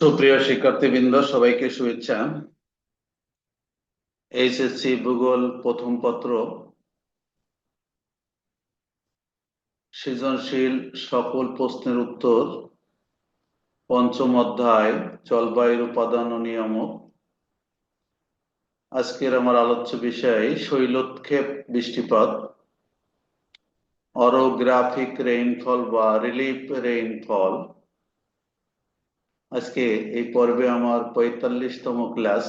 সুপ্রিয় শিক্ষার্থীবৃন্দ, সবাইকে শুভেচ্ছা। এইচএসসি ভূগোল প্রথম পত্র, সৃজনশীল সকল প্রশ্নের উত্তর, পঞ্চম অধ্যায়, জলবায়ুর উপাদান ও নিয়ামক। আজকের আমার আলোচ্য বিষয় শৈলোৎক্ষেপ বৃষ্টিপাত, অরোগ্রাফিক রেইনফল বা রিলিফ রেইনফল। আজকে এই পর্বে আমার পঁয়তাল্লিশতম ক্লাস।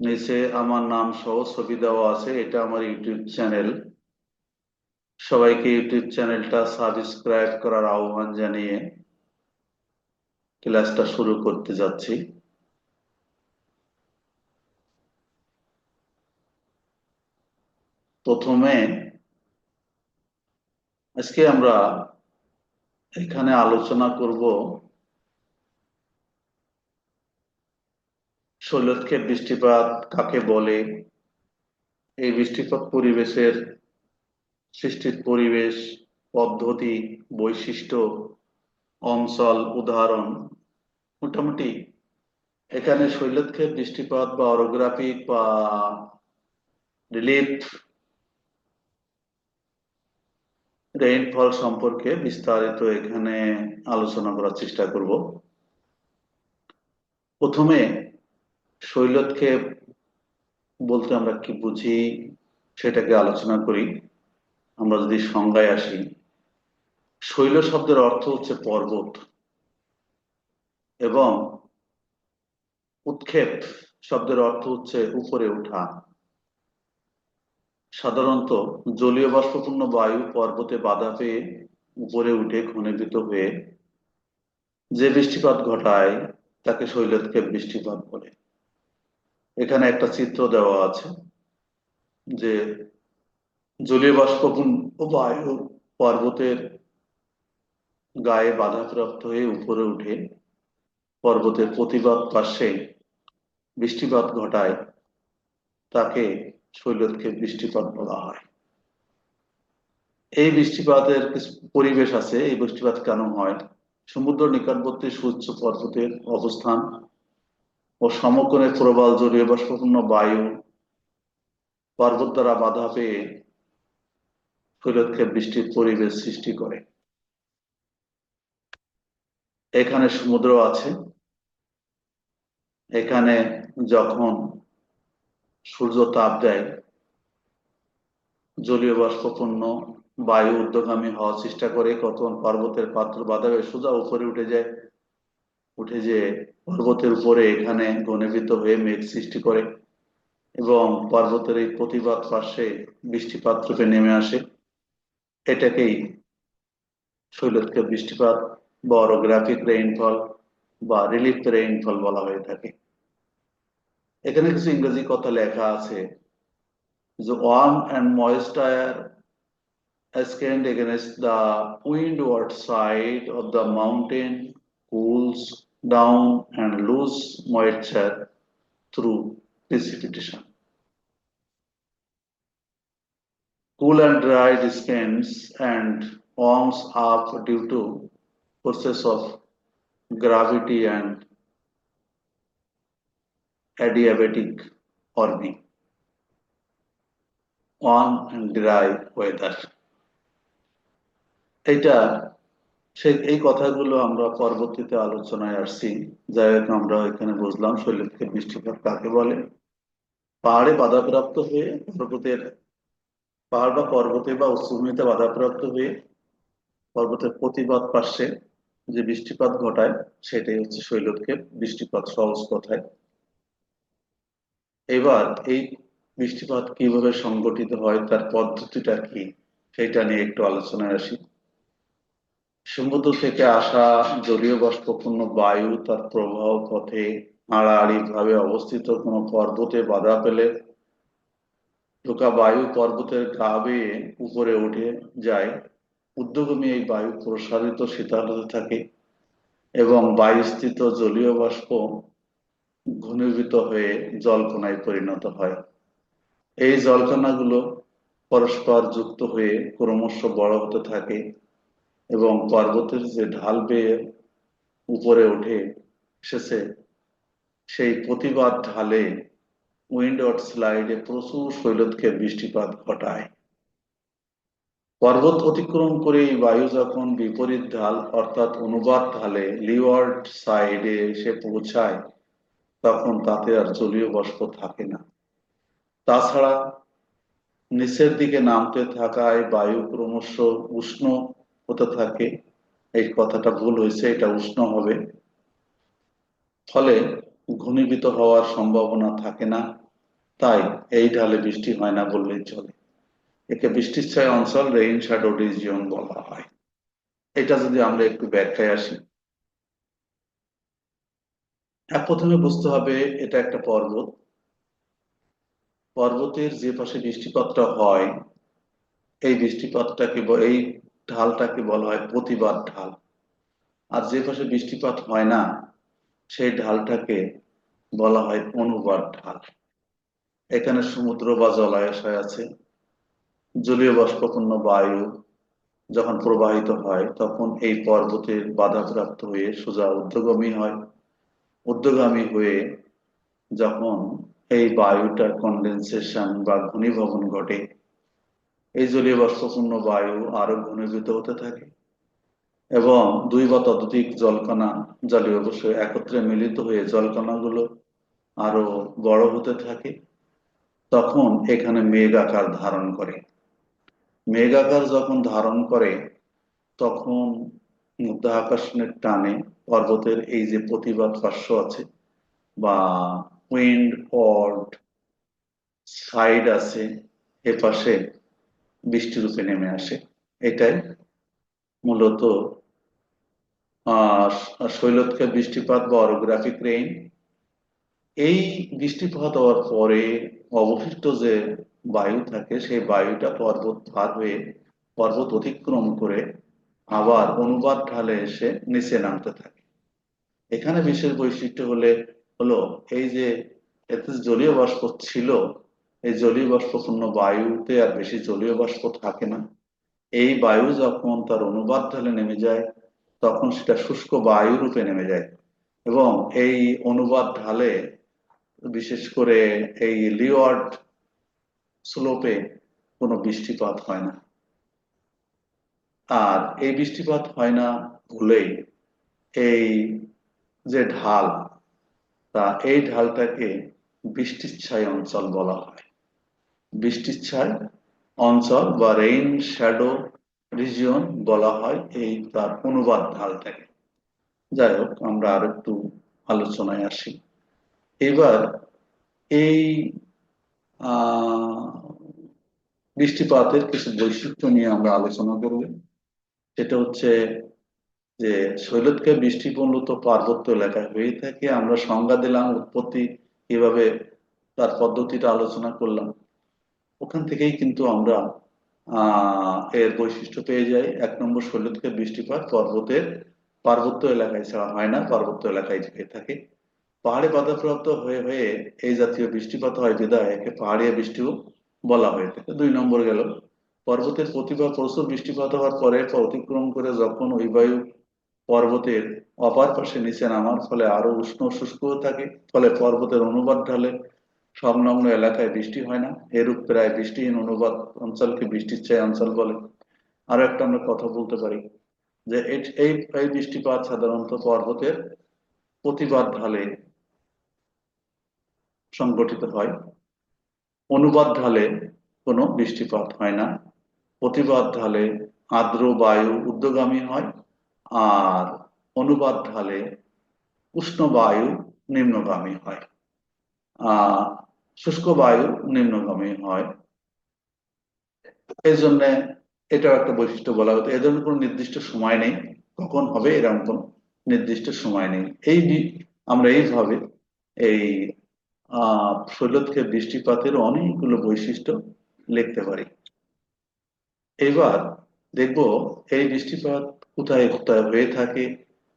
নিচে আমার নাম সহ ছবি দেওয়া আছে, এটা আমার ইউটিউব চ্যানেল। সবাইকে ইউটিউব চ্যানেলটা সাবস্ক্রাইব করার আহ্বান জানিয়ে ক্লাসটা শুরু করতে যাচ্ছি। প্রথমে আজকে আমরা এখানে আলোচনা করব শৈলক্ষেপ বৃষ্টিপাত কাকে বলে? এই বৃষ্টিপাত পরিবেশের সৃষ্টির পরিবেশ, পদ্ধতি, বৈশিষ্ট্য, অঞ্চল, উদাহরণ মোটামুটি। এখানে শৈলক্ষেপ বৃষ্টিপাত বা অরোগ্রাফিক বা রিলিফ, রেইনফল সম্পর্কে বিস্তারিত এখানে আলোচনা করার চেষ্টা করব। প্রথমে শৈলক্ষেপ বলতে আমরা কি বুঝি, সেটাকে আলোচনা করি। আমরা যদি সংজ্ঞায় আসি, শৈল শব্দের অর্থ হচ্ছে পর্বত এবং উৎক্ষেপ শব্দের অর্থ হচ্ছে উপরে ওঠা। সাধারণত জলীয় বাষ্পপূর্ণ বায়ু পর্বতে বাধা পেয়ে উপরে উঠে ঘনীভূত হয়ে যে বৃষ্টিপাত ঘটায়, তাকে শৈলক্ষেপ বৃষ্টিপাত বলে। এখানে একটা চিত্র দেওয়া আছে যে জলীয় বাষ্পপূর্ণ বায়ু পর্বতের গায়ে বাধাপ্রাপ্ত হয়ে উপরে উঠে পর্বতের প্রতিবাদ পাশে বৃষ্টিপাত ঘটায়, তাকে শৈলক্ষেপ বৃষ্টিপাত বলা হয়। এই বৃষ্টিপাতের পরিবেশ আছে, এই বৃষ্টিপাত কেন হয়? সমুদ্র নিকটবর্তী সূর্য পর্বতের অবস্থান ও সমকোণে প্রবাল জলীয় বাষ্পপূর্ণ বায়ু পর্বত দ্বারা বাধা পেয়ে শৈলক্ষেপ বৃষ্টির পরিবেশ সৃষ্টি করে। এখানে সমুদ্র আছে। এখানে যখন সূর্য তাপ দেয়, জলীয় বাষ্পপূর্ণ বায়ু উদ্যোগামী হওয়ার চেষ্টা করে, কখন পর্বতের পাত্র বাধা হয়ে সোজা উপরে উঠে যায় উঠে যে পর্বতের উপরে এখানে ঘনীভূত হয়ে মেঘ সৃষ্টি করে এবং পর্বতের এই প্রতিবাদ পাশে বৃষ্টিপাত রূপে নেমে আসে। এটাকেই শৈলক্ষেপ বৃষ্টিপাত বা অরোগ্রাফিক রেইনফল বা রিলিফ রেইনফল বলা হয়ে থাকে। এখানে কিছু ইংরেজি কথা লেখা আছে যে warm and moist air ascend against the windward side of the mountain, cools down and lose moisture through precipitation. Cool and dry descends and warms up due to forces of gravity and adiabatic warming. Warm and dry weather. এটা সে এই কথাগুলো আমরা পরবর্তীতে আলোচনায় আসছি। যাই হোক, আমরা এখানে বুঝলাম শৈলক্ষেপ বৃষ্টিপাত কাকে বলে? পাহাড়ে বাধাপ্রাপ্ত হয়ে পর্বতের পাহাড় বা পর্বতে বা উচ্চভূমিতে বাধাপ্রাপ্ত হয়ে পর্বতের প্রতিবাদ পার্শ্বে যে বৃষ্টিপাত ঘটায়, সেটাই হচ্ছে শৈলক্ষেপ বৃষ্টিপাত, সহজ কথায়। এবার এই বৃষ্টিপাত কীভাবে সংগঠিত হয়, তার পদ্ধতিটা কি, সেটা নিয়ে একটু আলোচনায় আসি। সমুদ্র থেকে আসা জলীয় বাষ্পপূর্ণ বায়ু তার প্রবাহ পথে আড়াআড়ি ভাবে অবস্থিত কোনো পর্বতে বাধা পেলে ঢোকা বায়ু পর্বতের গা বেয়ে উপরে উঠে যায়। উদ্যোগমী এই বায়ু প্রসারিত শীতল হতে থাকে এবং বায়ুস্থিত জলীয় বাষ্প ঘনীভূত হয়ে জলকণায় পরিণত হয়। এই জলকণাগুলো পরস্পর যুক্ত হয়ে ক্রমশ বড় হতে থাকে। এবং পর্বতের যে ঢাল বেয়ে উপরে উঠে এসেছে সেই প্রতিবাদ ঢালে উইন্ডওয়ার্ড স্লাইডে প্রচুর শৈলতকে বৃষ্টিপাত ঘটায়। পর্বত অতিক্রম করে বায়ু যখন বিপরীত ঢাল, অর্থাৎ অনুবাদ ঢালে লিওয়ার্ড সাইডে এসে পৌঁছায়, তখন তাতে আর জলীয় বাষ্প থাকে না। তাছাড়া নিচের দিকে নামতে থাকায় বায়ু ক্রমশ উষ্ণ হতে থাকে, এই কথাটা ভুল হয়েছে, এটা উষ্ণ হবে। ফলে ঘনীভূত হওয়ার সম্ভাবনা থাকে না, তাই এই ঢালে বৃষ্টি হয় না বললেই চলে। একে বৃষ্টিচ্ছায় অঞ্চল রেইন শ্যাডো রিজিয়ন বলা হয়। এটা যদি আমরা একটু ব্যাখ্যায় আসি। প্রথমে বুঝতে হবে, এটা একটা পর্বত। পর্বতের যে পাশে বৃষ্টিপাতটা হয়, এই বৃষ্টিপাতটাকে এই ঢালটাকে বলা হয় প্রতিবাদ ঢাল। আর যে পাশে বৃষ্টিপাত হয় না, সেই ঢালটাকে বলা হয় অনুবাদ ঢাল। এখানে সমুদ্র বা জলাশয় আছে। জলীয় বাষ্পপূর্ণ বায়ু যখন প্রবাহিত হয়, তখন এই পর্বতের বাধাপ্রাপ্ত হয়ে সোজা উদ্যোগমী হয়। উদ্যোগামী হয়ে যখন এই বায়ুটার কন্ডেনসেশন বা ঘনীভবন ঘটে এই জলীয় বাষ্পপূর্ণ বায়ু আরও ঘনীভূত হতে থাকে এবং দুই বা ততোধিক জলকণা জলীয় অবশ্যই একত্রে মিলিত হয়ে জলকণাগুলো আরও বড় হতে থাকে, তখন এখানে মেঘ আকার ধারণ করে। মেঘ আকার যখন ধারণ করে, তখন মধ্যাকর্ষণের টানে পর্বতের এই যে প্রতিবাদ পার্শ্ব আছে বা উইন্ড অর্ড সাইড আছে এ পাশে বৃষ্টি রূপে নেমে আসে। এটাই মূলত শৈলতকে বৃষ্টিপাত বা অরোগ্রাফিক রেইন। এই বৃষ্টিপাত হওয়ার পরে অবশিষ্ট যে বায়ু থাকে, সেই বায়ুটা পর্বত পার হয়ে পর্বত অতিক্রম করে আবার অনুবাদ ঢালে এসে নিচে নামতে থাকে। এখানে বিশেষ বৈশিষ্ট্য হলে হলো, এই যে এতে জলীয় বাষ্প ছিল এই জলীয় বাষ্পপূর্ণ বায়ুতে আর বেশি জলীয় বাষ্প থাকে না। এই বায়ু যখন তার অনুবাদ ঢালে নেমে যায়, তখন সেটা শুষ্ক বায়ু রূপে নেমে যায় এবং এই অনুবাদ ঢালে বিশেষ করে এই লিওয়ার্ড স্লোপে কোনো বৃষ্টিপাত হয় না। আর এই বৃষ্টিপাত হয় না বলেই এই যে ঢাল, তা এই ঢালটাকে বৃষ্টিচ্ছায় অঞ্চল বলা হয়। বৃষ্টিচ্ছায় অঞ্চল বা রেইন শ্যাডো রিজিয়ন বলা হয় এই তার অনুবাদ ঢাল ঢালটাকে। যাই হোক, আমরা আর একটু আলোচনায় আসি। এবার এই বৃষ্টিপাতের কিছু বৈশিষ্ট্য নিয়ে আমরা আলোচনা করব। সেটা হচ্ছে যে শৈলতকে বৃষ্টি মূলত পার্বত্য এলাকায় হয়ে থাকে। আমরা সংজ্ঞা দিলাম, উৎপত্তি কীভাবে তার পদ্ধতিটা আলোচনা করলাম। ওখান থেকেই কিন্তু আমরা এর বৈশিষ্ট্য পেয়ে যাই। এক নম্বর শৈলতকে বৃষ্টিপাত পর্বতের পার্বত্য এলাকায় ছাড়া হয় না, পার্বত্য এলাকায় হয়ে থাকে। পাহাড়ে বাধাপ্রাপ্ত হয়ে হয়ে এই জাতীয় বৃষ্টিপাত হয় বিদায়, একে পাহাড়িয়া বৃষ্টিও বলা হয়ে থাকে। দুই নম্বর গেল, পর্বতের প্রতিভা প্রচুর বৃষ্টিপাত হওয়ার পরে অতিক্রম করে যখন ওই বায়ু পর্বতের অপার পাশে নিচে নামার ফলে আরও উষ্ণ শুষ্ক থাকে, ফলে পর্বতের অনুবাদ ঢালে সংলগ্ন এলাকায় বৃষ্টি হয় না। এরূপ প্রায় বৃষ্টিহীন অনুবাদ অঞ্চলকে বৃষ্টির চাই অঞ্চল বলে। আরও একটা আমরা কথা বলতে পারি যে এই এই বৃষ্টিপাত সাধারণত পর্বতের প্রতিবাদ ঢালে সংগঠিত হয়। অনুবাদ ঢালে কোনো বৃষ্টিপাত হয় না। প্রতিবাদ ঢালে আর্দ্র বায়ু উদ্যোগামী হয় আর অনুবাদ ঢালে উষ্ণ বায়ু নিম্নগামী হয়। আহ শুষ্ক বায়ু নিম্নগামী হয়। এই জন্য এটাও একটা বৈশিষ্ট্য বলা হতো। এ ধরনের কোনো নির্দিষ্ট সময় নেই। কখন হবে এরকম কোন নির্দিষ্ট সময় নেই। এই আমরা এইভাবে এই আহ শৈলতকে বৃষ্টিপাতের অনেকগুলো বৈশিষ্ট্য লিখতে পারি। এবার দেখব এই বৃষ্টিপাত কোথায় কোথায় হয়ে থাকে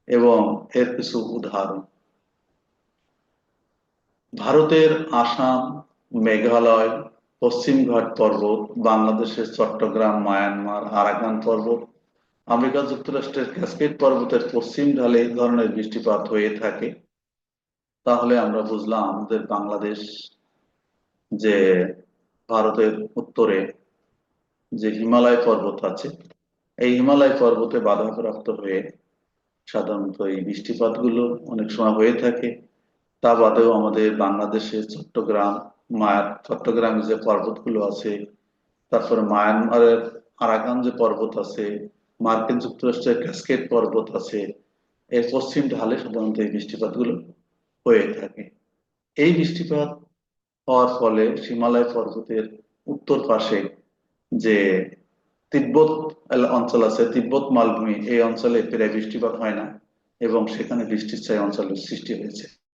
এবং এর কিছু উদাহরণ। ভারতের আসাম, মেঘালয় পশ্চিমঘাট পর্বত, বাংলাদেশের চট্টগ্রাম, মায়ানমার, আরাকান পর্বত, আমেরিকা যুক্তরাষ্ট্রের ক্যাসকেড পর্বতের পশ্চিম ঢালে এই ধরনের বৃষ্টিপাত হয়ে থাকে। তাহলে আমরা বুঝলাম আমাদের বাংলাদেশ যে ভারতের উত্তরে যে হিমালয় পর্বত আছে, এই হিমালয় পর্বতে বাধাপ্রাপ্ত হয়ে সাধারণত এই বৃষ্টিপাতগুলো অনেক সময় হয়ে থাকে। তা বাদেও আমাদের বাংলাদেশের চট্টগ্রাম, মায়ার, চট্টগ্রামে যে পর্বতগুলো আছে, তারপরে মায়ানমারের আরাকান যে পর্বত আছে, মার্কিন যুক্তরাষ্ট্রের ক্যাসকেড পর্বত আছে, এর পশ্চিম ঢালে সাধারণত এই বৃষ্টিপাতগুলো হয়ে থাকে। এই বৃষ্টিপাত হওয়ার ফলে হিমালয় পর্বতের উত্তর পাশে যে তিব্বত অঞ্চল আছে, তিব্বত মালভূমি, এই অঞ্চলে প্রায় বৃষ্টিপাত হয় না এবং সেখানে বৃষ্টির ছায়া অঞ্চলের সৃষ্টি হয়েছে।